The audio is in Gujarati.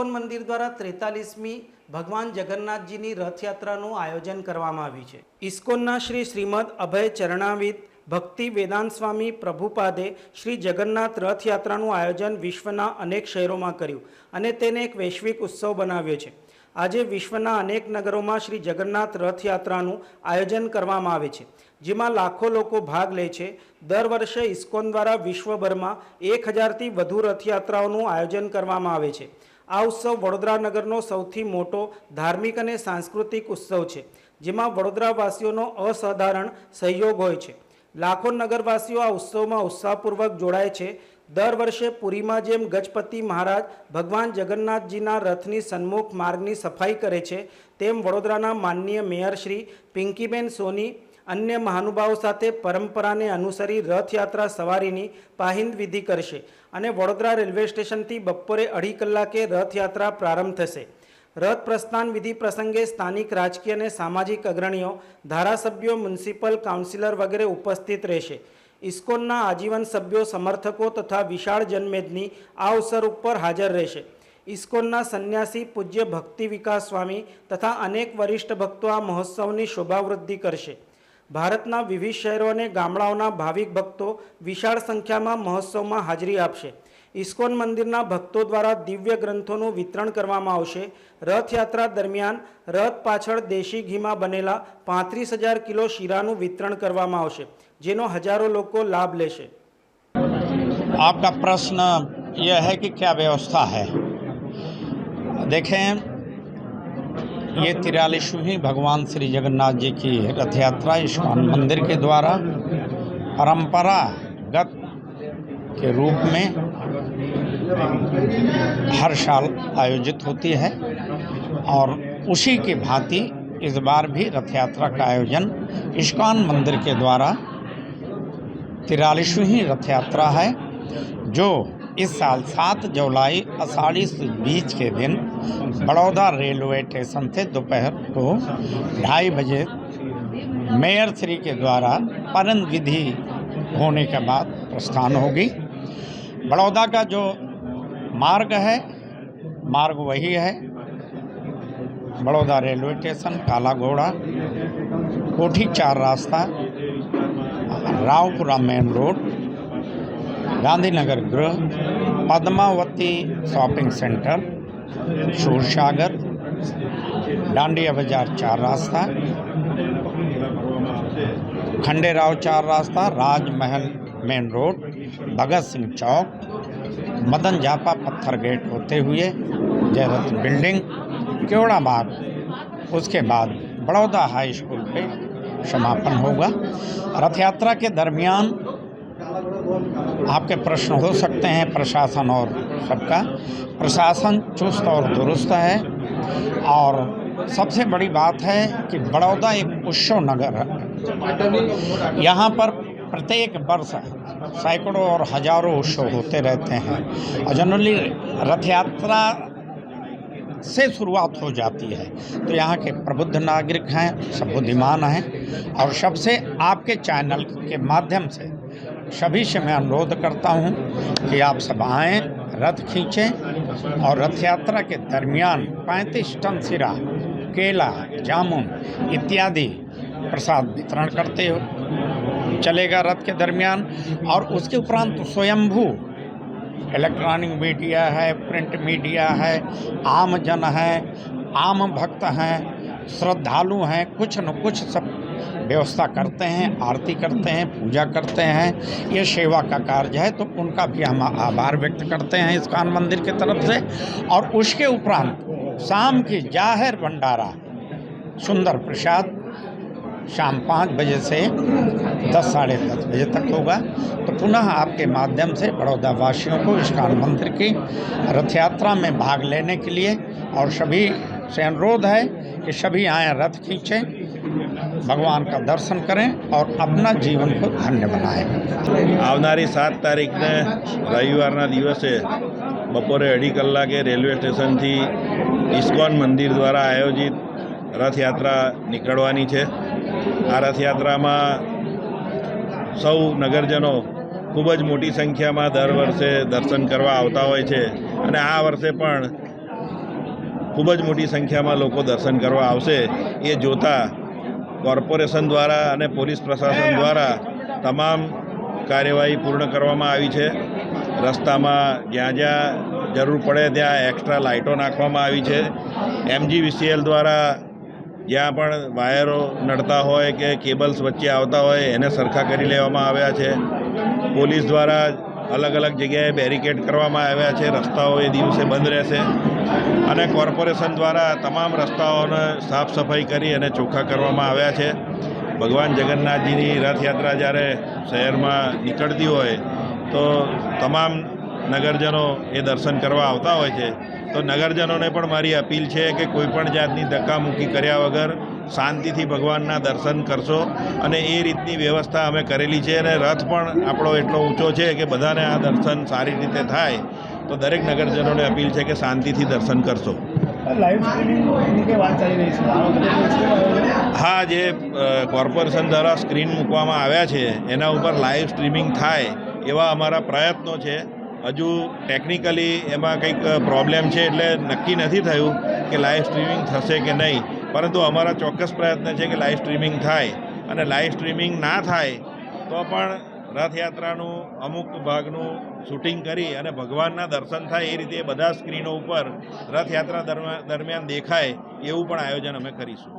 ઇસ્કોન મંદિર દ્વારા ત્રેતાલીસમી ભગવાન જગન્નાથજીની રથયાત્રાનું આયોજન કરવામાં આવ્યું છે. ઇસ્કોનના શ્રી શ્રીમદ અભય ચરણાવિદ ભક્તિ વેદાંત સ્વામી પ્રભુપાદે શ્રી જગન્નાથ રથયાત્રાનું આયોજન વિશ્વના અનેક શહેરોમાં કર્યું અને તેને એક વૈશ્વિક ઉત્સવ બનાવ્યો છે. આજે વિશ્વના અનેક નગરોમાં શ્રી જગન્નાથ રથયાત્રાનું આયોજન કરવામાં આવે છે, જેમાં લાખો લોકો ભાગ લે છે. દર વર્ષે ઇસ્કોન દ્વારા વિશ્વભરમાં એક હજારથી વધુ રથયાત્રાઓનું આયોજન કરવામાં આવે છે. આ ઉત્સવ વડોદરા નગરનો સૌથી મોટો ધાર્મિક અને સાંસ્કૃતિક ઉત્સવ છે, જેમાં વડોદરાવાસીઓનો અસાધારણ સહયોગ હોય છે. લાખો નગરવાસીઓ આ ઉત્સવમાં ઉત્સાહપૂર્વક જોડાય છે. દર વર્ષે પુરીમાં જેમ ગજપતિ મહારાજ ભગવાન જગન્નાથજીના રથની સન્મુખ માર્ગની સફાઈ કરે છે, તેમ વડોદરાના માનનીય મેયર શ્રી પિંકીબેન સોની અન્ય મહાનુભાવો સાથે પરંપરાને અનુસરી રથયાત્રા સવારીની પાહિંદ વિધિ કરશે. અને વડોદરા રેલવે સ્ટેશનથી બપોરે અઢી કલાકે રથયાત્રા પ્રારંભ થશે. રથ પ્રસ્થાન વિધિ પ્રસંગે સ્થાનિક રાજકીય અને સામાજિક અગ્રણીઓ, ધારાસભ્યો, મ્યુનિસિપલ કાઉન્સિલર વગેરે ઉપસ્થિત રહેશે. ઇસ્કોનના આજીવન સભ્યો, સમર્થકો તથા વિશાળ જનમેદની આ અવસર ઉપર હાજર રહેશે. ઇસ્કોનના સંન્યાસી પૂજ્ય ભક્તિ વિકાસ સ્વામી તથા અનેક વરિષ્ઠ ભક્તો આ મહોત્સવની શોભાવૃદ્ધિ કરશે. ભારતના વિવિધ શહેરો અને ગામડાઓના ભાવિક ભક્તો વિશાળ સંખ્યામાં મહોત્સવમાં હાજરી આપશે ઇસ્કોન મંદિરના ભક્તો દ્વારા દિવ્ય ગ્રંથોનું વિતરણ કરવામાં આવશે રથયાત્રા દરમિયાન રથ પાછળ દેશી ઘીમાં બનેલા પાંત્રીસ હજાર કિલો શીરાનું વિતરણ કરવામાં આવશે જેનો હજારો લોકો લાભ લેશે आपका प्रश्न यह है कि क्या व्यवस्था है देखें ये तिरालीसवीं भगवान श्री जगन्नाथ जी की रथ यात्रा इस्कॉन मंदिर के द्वारा परंपरागत के रूप में हर साल आयोजित होती है और उसी की भांति इस बार भी रथ यात्रा का आयोजन इस्कॉन मंदिर के द्वारा तिरालीसवीं रथ यात्रा है, जो इस साल सात जुलाई अषाढ़ी से बीच के दिन बड़ौदा रेलवे स्टेशन से दोपहर को ढाई बजे मेयर श्री के द्वारा परन विधि होने के बाद प्रस्थान होगी। बड़ौदा का जो मार्ग है, मार्ग वही है। बड़ौदा रेलवे स्टेशन काला घोड़ा कोठी चार रास्ता, रावपुरा मेन रोड गांधीनगर गृह, पद्मावती शॉपिंग सेंटर शूरसागर डांडिया बाज़ार चार रास्ता, खंडेराव चार रास्ता, राजमहल मेन रोड, भगत सिंह चौक, मदन जापा पत्थर गेट होते हुए जयरथ बिल्डिंग केवड़ा बाग उसके बाद बड़ौदा हाई स्कूल पे समापन होगा। रथ यात्रा के दरमियान आपके प्रश्न हो सकते हैं, प्रशासन और सबका। प्रशासन चुस्त और दुरुस्त है। और सबसे बड़ी बात है कि बड़ौदा एक उत्सव नगर है। यहाँ पर प्रत्येक वर्ष सैकड़ों और हज़ारों उत्सव होते रहते हैं। और जनरली रथ यात्रा से शुरुआत हो जाती है। तो यहाँ के प्रबुद्ध नागरिक हैं, सब बुद्धिमान हैं। और सबसे आपके चैनल के माध्यम से सभी से मैं अनुरोध करता हूँ कि आप सब आएँ, रथ खींचें और रथ यात्रा के दरमियान 35 टन सिरा, केला, जामुन इत्यादि प्रसाद वितरण करते हो। चलेगा रथ के दरमियान और उसके उपरांत स्वयंभू, इलेक्ट्रॉनिक मीडिया है, प्रिंट मीडिया है आम जन है, आम भक्त हैं, श्रद्धालु हैं, कुछ न कुछ सब व्यवस्था करते हैं, आरती करते हैं, पूजा करते हैं, ये सेवा का कार्य है तो उनका भी हम आभार व्यक्त करते हैं इस्कान मंदिर की तरफ़ से। और उसके उपरांत शाम की ज़ाहिर भंडारा, सुंदर प्रसाद, शाम पाँच बजे से दस, साढ़े दस बजे तक होगा। तो पुनः आपके माध्यम से बड़ौदा वासियों को इस्कान मंदिर की रथ यात्रा में भाग लेने के लिए, और सभी से अनुरोध है कि सभी आएँ, रथ खींचें भगवान का दर्शन करें और अपना जीवन को धन्य बनाएं આવનારી સાત તારીખને રવિવારના દિવસે બપોરે અઢી કલાકે રેલવે સ્ટેશનથી ઇસ્કોન મંદિર દ્વારા આયોજિત રથયાત્રા નીકળવાની છે આ રથયાત્રામાં સૌ નગરજનો ખૂબ જ મોટી સંખ્યામાં દર વર્ષે દર્શન કરવા આવતા હોય છે અને આ વર્ષે પણ ખૂબ જ મોટી સંખ્યામાં લોકો દર્શન કરવા આવશે એ જોતા કોર્પોરેશન દ્વારા અને પોલીસ પ્રશાસન દ્વારા તમામ કાર્યવાહી પૂર્ણ કરવામાં આવી છે. રસ્તામાં જ્યાં જ્યાં જરૂર પડે ત્યાં એક્સ્ટ્રા લાઇટો નાખવામાં આવી છે. એમજીવીસીએલ દ્વારા જ્યાં પણ વાયરો નડતા હોય કે કેબલ્સ વચ્ચે આવતા હોય એને સરખા કરી લેવામાં આવ્યા છે. પોલીસ દ્વારા અલગ અલગ જગ્યાએ બેરિકેડ કરવામાં આવ્યા છે. રસ્તાઓ એ દિવસે બંધ રહેશે. અને કોર્પોરેશન દ્વારા તમામ રસ્તાઓને સાફ સફાઈ કરી અને ચોખ્ખા કરવામાં આવ્યા છે. ભગવાન જગન્નાથજીની રથયાત્રા જ્યારે શહેરમાં નીકળતી હોય, તો તમામ નગરજનો એ દર્શન કરવા આવતા હોય છે. તો નગરજનોને પણ મારી અપીલ છે કે કોઈપણ જાતની ધક્કામુક્કી કર્યા વગર શાંતિથી ભગવાનના દર્શન કરશો અને એ રીતની વ્યવસ્થા અમે કરેલી છે અને રથ પણ આપણો એટલો ઊંચો છે કે બધાને આ દર્શન સારી રીતે થાય તો દરેક નગરજનોને અપીલ છે કે શાંતિથી દર્શન કરશો? હા જે કોર્પોરેશન દ્વારા સ્ક્રીન મૂકવામાં આવ્યા છે એના ઉપર લાઈવ સ્ટ્રીમિંગ થાય એવા અમારા પ્રયત્નો છે. હજુ ટેકનિકલી એમાં કંઈક પ્રોબ્લેમ છે એટલે નક્કી નથી થયું કે લાઈવ સ્ટ્રીમિંગ થશે કે નહીં. પરંતુ અમારા ચોક્કસ પ્રયત્ન છે કે લાઈવ સ્ટ્રીમિંગ થાય. અને લાઈવ સ્ટ્રીમિંગ ના થાય, તો પણ રથયાત્રાનું અમુક ભાગનું શૂટિંગ કરી અને ભગવાનના દર્શન થાય એ રીતે બધા સ્ક્રીનો ઉપર રથયાત્રા દરમિયાન દેખાય એવું પણ આયોજન અમે કરીશું.